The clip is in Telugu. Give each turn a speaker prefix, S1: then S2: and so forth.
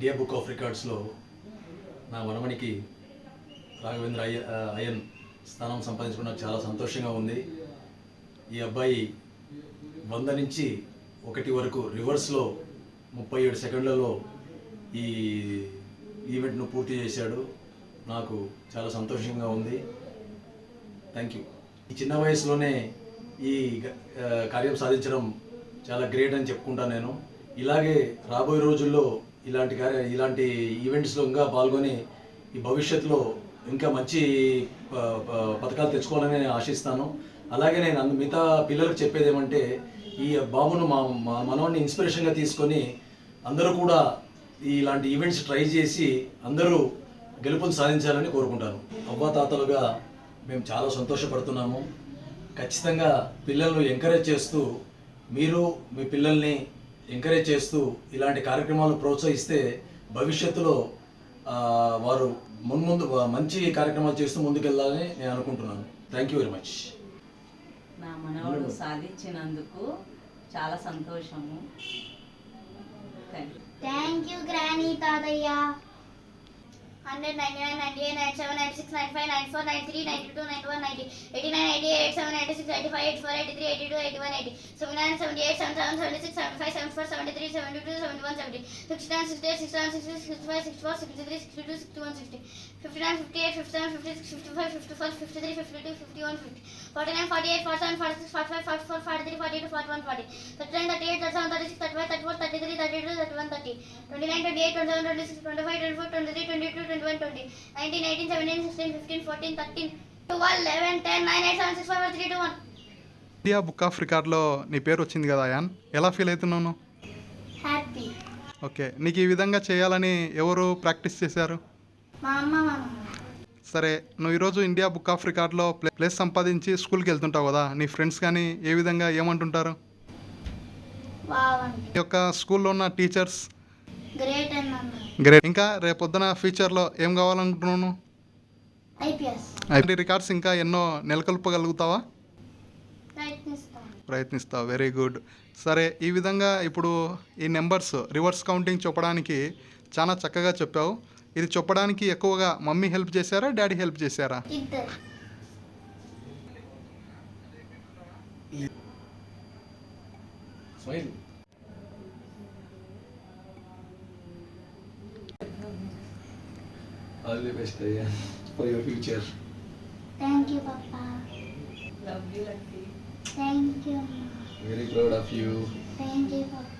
S1: ఇండియా బుక్ ఆఫ్ రికార్డ్స్లో నా వనమణికి రాఘవేంద్ర అయ్య అయ్యన్ స్థానం సంపాదించుకున్న నాకు చాలా సంతోషంగా ఉంది. ఈ అబ్బాయి వంద నుంచి ఒకటి వరకు రివర్స్లో ముప్పై ఏడు సెకండ్లలో ఈ ఈవెంట్ను పూర్తి చేశాడు. నాకు చాలా సంతోషంగా ఉంది. థ్యాంక్ యూ ఈ చిన్న వయసులోనే ఈ కార్యం సాధించడం చాలా గ్రేట్ అని చెప్పుకుంటాను నేను. ఇలాగే రాబోయే రోజుల్లో ఇలాంటి కార్య ఇలాంటి ఈవెంట్స్లో ఇంకా పాల్గొని ఈ భవిష్యత్తులో ఇంకా మంచి ప- ప- పథకాలు తెచ్చుకోవాలని నేను ఆశిస్తాను. అలాగే నేను అందు మిగతా పిల్లలకు చెప్పేది ఏమంటే ఈ బాబును మా మా మనవాడిని ఇన్స్పిరేషన్గా తీసుకొని అందరూ కూడా ఇలాంటి ఈవెంట్స్ ట్రై చేసి అందరూ గెలుపును సాధించాలని కోరుకుంటాను. అవ్వాతాతలుగా మేము చాలా సంతోషపడుతున్నాము. ఖచ్చితంగా పిల్లలను ఎంకరేజ్ చేస్తూ మీరు మీ పిల్లల్ని ఎంకరేజ్ చేస్తూ ఇలాంటి కార్యక్రమాలను ప్రోత్సహిస్తే భవిష్యత్తులో వారు మున్ముందు మంచి కార్యక్రమాలు చేస్తూ ముందుకెళ్ళాలని నేను అనుకుంటున్నాను. థ్యాంక్ యూ వెరీ మచ్
S2: నా మనవడు సాధించినందుకు చాలా సంతోషము. Thank you
S3: thank you granny తాతయ్య hundred ninety nine ninety eight ninety seven ninety six ninety five ninety four ninety three ninety two ninety one ninety eighty nine eighty eight seven ninety six eighty five eighty four eighty three eighty two eighty one eighty seven nine seventy eight seven seven seventy six seventy five seventy four seventy three seventy two seventy one seventy sixty nine sixty eight sixty nine sixty sixty five sixty four sixty three sixty two sixty one sixty fifty nine fifty eight fifty seven fifty six fifty five fifty four fifty three fifty two fifty one fifty forty nine forty eight forty seven forty six forty five forty four forty three forty two forty one forty thirty nine thirty eight thirty seven thirty six thirty five thirty four thirty three thirty two thirty one thirty twenty nine twenty eight twenty seven twenty six twenty five twenty four twenty three twenty two twenty one twenty nineteen eighteen seventeen sixteen fifteen fourteen thirteen twelve eleven ten nine eight seven six five three two one
S4: India book of రికార్డ్లో నీ పేరు వచ్చింది కదా యాన్ ఎలా ఫీల్ అవుతున్నాను
S3: హ్యాపీ
S4: ఓకే నీకు ఈ విధంగా చేయాలని ఎవరు ప్రాక్టీస్ చేశారు
S3: మా అమ్మ మా
S4: సరే నువ్వు ఈరోజు ఇండియా బుక్ ఆఫ్ రికార్డ్లో ప్లే ప్లేస్ సంపాదించి స్కూల్కి వెళ్తుంటావు కదా నీ ఫ్రెండ్స్ కానీ ఏ విధంగా ఏమంటుంటారు ఈ యొక్క స్కూల్లో ఉన్న టీచర్స్
S3: గ్రేట్
S4: ఇంకా రేపొద్దున ఫ్యూచర్లో ఏం కావాలనుకుంటున్నాను
S3: ఐపీఎస్.
S4: రికార్డ్స్ ఇంకా ఎన్నో నెలకొల్పగలుగుతావా?
S3: ప్రయత్నిస్తాను.
S4: ప్రయత్నిస్తావు. వెరీ గుడ్ సరే ఈ విధంగా ఇప్పుడు ఈ నెంబర్స్ రివర్స్ కౌంటింగ్ చెప్పడానికి చాలా చక్కగా చెప్పావు. ఇది చెప్పడానికి ఎక్కువగా మమ్మీ హెల్ప్ చేశారా డాడీ హెల్ప్ చేశారా?
S3: ఇద్దరు.
S1: All the best, Dayan, for your future. Thank
S3: you, Papa. Love
S2: you, Lakshmi. Thank
S3: you, Ma.
S1: Very proud of you.
S3: Thank you, Papa.